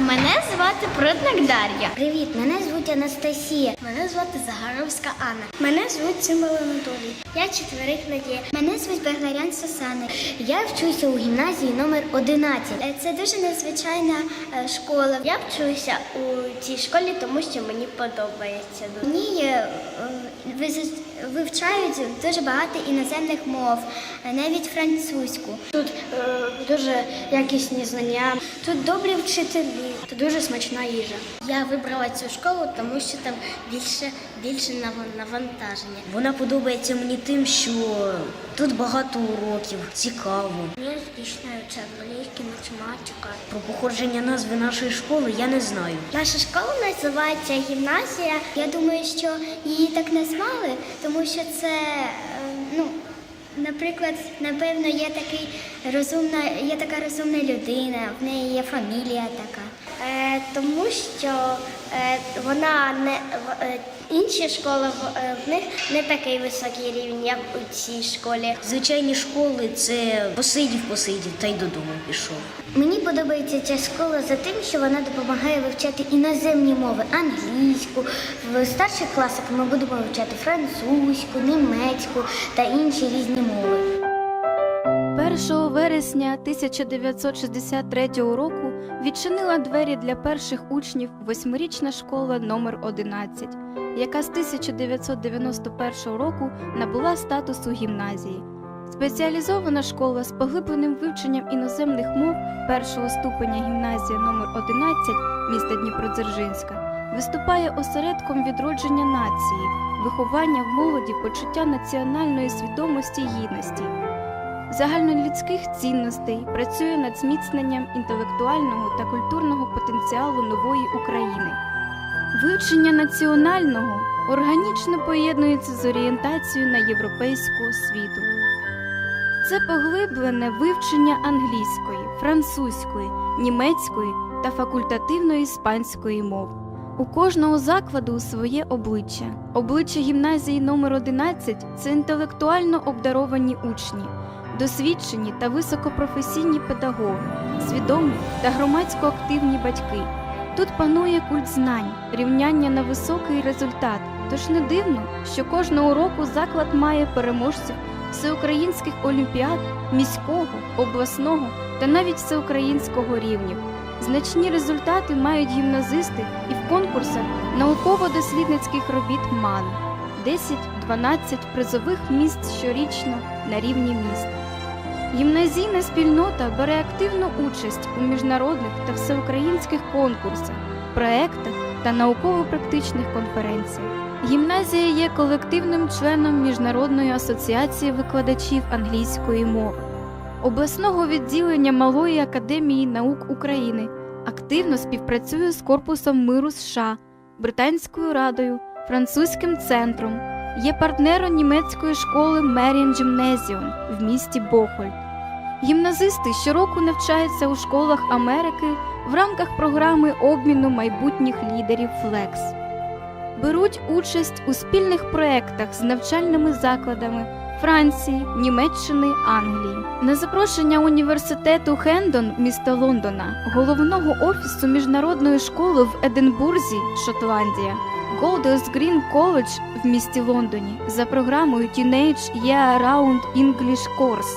Мене звати Прудник Дар'я. Привіт, мене звуть Анастасія. Мене звати Загаровська Анна. Мене звуть Цимбал Анатолій. Я четверих Надія. Мене звуть Бегларян Сусана. Я вчуся у гімназії номер 11. Е, Це дуже незвичайна е, школа. Я вчуся у цій школі, тому що мені подобається. Мені е, вивчають дуже багато іноземних мов, навіть французьку. Тут дуже якісні знання, тут добрі вчителі, тут дуже смачна їжа. Я вибрала цю школу, тому що там більше, більше навантаження. Вона подобається мені тим, що тут багато уроків, цікаво. Мені це англійська математика. Про походження назви нашої школи я не знаю. Наша школа називається гімназія. Я думаю, що її так назвали, тому що це, е, ну, наприклад, напевно, є такий розумна, є така розумна людина, в неї є фамілія така. Тому що е, вона не в- е, інші школи в, е, в них не такий високий рівень, як у цій школі. Звичайні школи це посидів, посидів та й додому пішов. Мені подобається ця школа за тим, що вона допомагає вивчати іноземні мови, англійську. В старших класах ми будемо вивчати французьку, німецьку та інші різні мови. 1 вересня 1963 року відчинила двері для перших учнів восьмирічна школа номер 11, яка з 1991 року набула статусу гімназії. Спеціалізована школа з поглибленим вивченням іноземних мов першого ступеня гімназія номер 11 міста Дніпродзержинська виступає осередком відродження нації, виховання в молоді почуття національної свідомості й гідності загальнолюдських цінностей, працює над зміцненням інтелектуального та культурного потенціалу нової України. Вивчення національного органічно поєднується з орієнтацією на європейську освіту. Це поглиблене вивчення англійської, французької, німецької та факультативної іспанської мов. У кожного закладу своє обличчя. Обличчя гімназії номер 11 це інтелектуально обдаровані учні, досвідчені та високопрофесійні педагоги, свідомі та громадсько активні батьки. Тут панує культ знань, рівняння на високий результат. Тож не дивно, що кожного року заклад має переможців всеукраїнських олімпіад, міського, обласного та навіть всеукраїнського рівнів. Значні результати мають гімназисти і в конкурсах науково-дослідницьких робіт МАН 10-12 призових місць щорічно на рівні міста. Гімназійна спільнота бере активну участь у міжнародних та всеукраїнських конкурсах, проектах та науково-практичних конференціях. Гімназія є колективним членом Міжнародної асоціації викладачів англійської мови, обласного відділення Малої академії наук України, активно співпрацює з Корпусом миру США, Британською радою, французьким центром, є партнером німецької школи Меріан Gymnasium в місті Бохольд. Гімназисти щороку навчаються у школах Америки в рамках програми обміну майбутніх лідерів Флекс. Беруть участь у спільних проєктах з навчальними закладами Франції, Німеччини, Англії. На запрошення університету Хендон міста Лондона, головного офісу міжнародної школи в Единбурзі, Шотландія, Golders Green College в місті Лондоні за програмою Teenage Year Round English Course.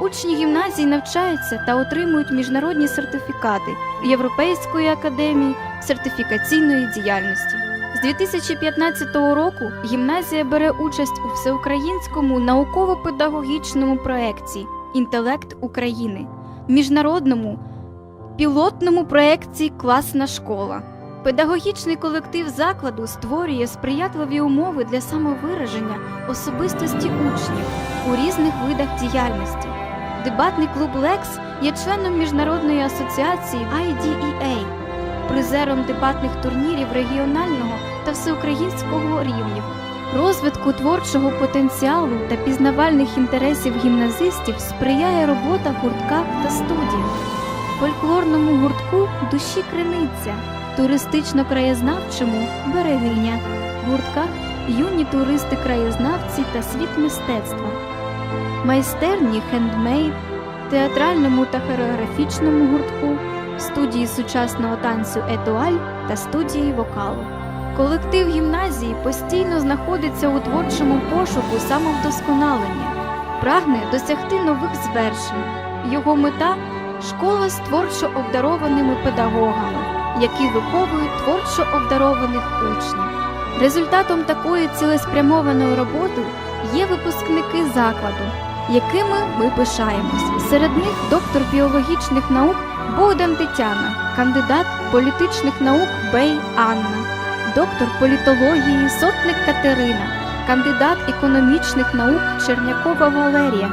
Учні гімназії навчаються та отримують міжнародні сертифікати Європейської академії сертифікаційної діяльності. З 2015 року гімназія бере участь у всеукраїнському науково-педагогічному проєкті Інтелект України, міжнародному пілотному проєкті Класна школа. Педагогічний колектив закладу створює сприятливі умови для самовираження особистості учнів у різних видах діяльності. Дебатний клуб Лекс є членом міжнародної асоціації IDEA, призером дебатних турнірів регіонального та всеукраїнського рівнів. Розвитку творчого потенціалу та пізнавальних інтересів гімназистів сприяє робота в гуртках та студіях. Фольклорному гуртку душі криниця, туристично-краєзнавчому берегиня, гуртках юні туристи-краєзнавці та світ мистецтва, майстерні хендмейд, театральному та хореографічному гуртку, студії сучасного танцю Етуаль та студії вокалу. Колектив гімназії постійно знаходиться у творчому пошуку самовдосконалення, прагне досягти нових звершень. Його мета школа з творчо обдарованими педагогами, які виховують творчо обдарованих учнів. Результатом такої цілеспрямованої роботи є випускники закладу, якими ми пишаємось. Серед них доктор біологічних наук Богдан Тетяна, кандидат політичних наук Бей Анна, доктор політології Сотник Катерина, кандидат економічних наук Чернякова Валерія,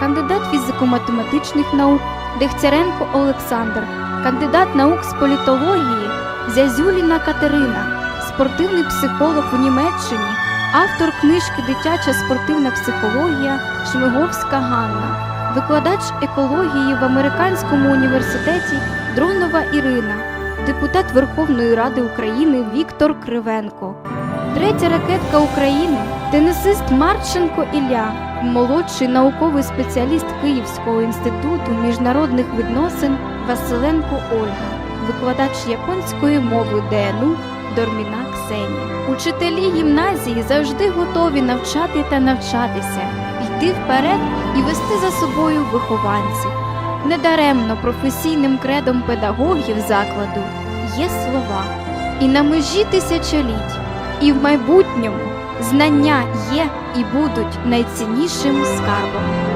кандидат фізико-математичних наук Дегтяренко Олександр, кандидат наук з політології Зязюліна Катерина, спортивний психолог у Німеччині, автор книжки Дитяча спортивна психологія Шмиговська Ганна, викладач екології в Американському університеті Дронова Ірина, депутат Верховної Ради України Віктор Кривенко. Третя ракетка України тенісист Марченко Ілля, молодший науковий спеціаліст Київського інституту міжнародних відносин Василенко Ольга, викладач японської мови ДНУ Дорміна Ксенія. Учителі гімназії завжди готові навчати та навчатися, йти вперед і вести за собою вихованців. Недаремно професійним кредом педагогів закладу є слова і на межі тисячоліть, і в майбутньому знання є і будуть найціннішим скарбом.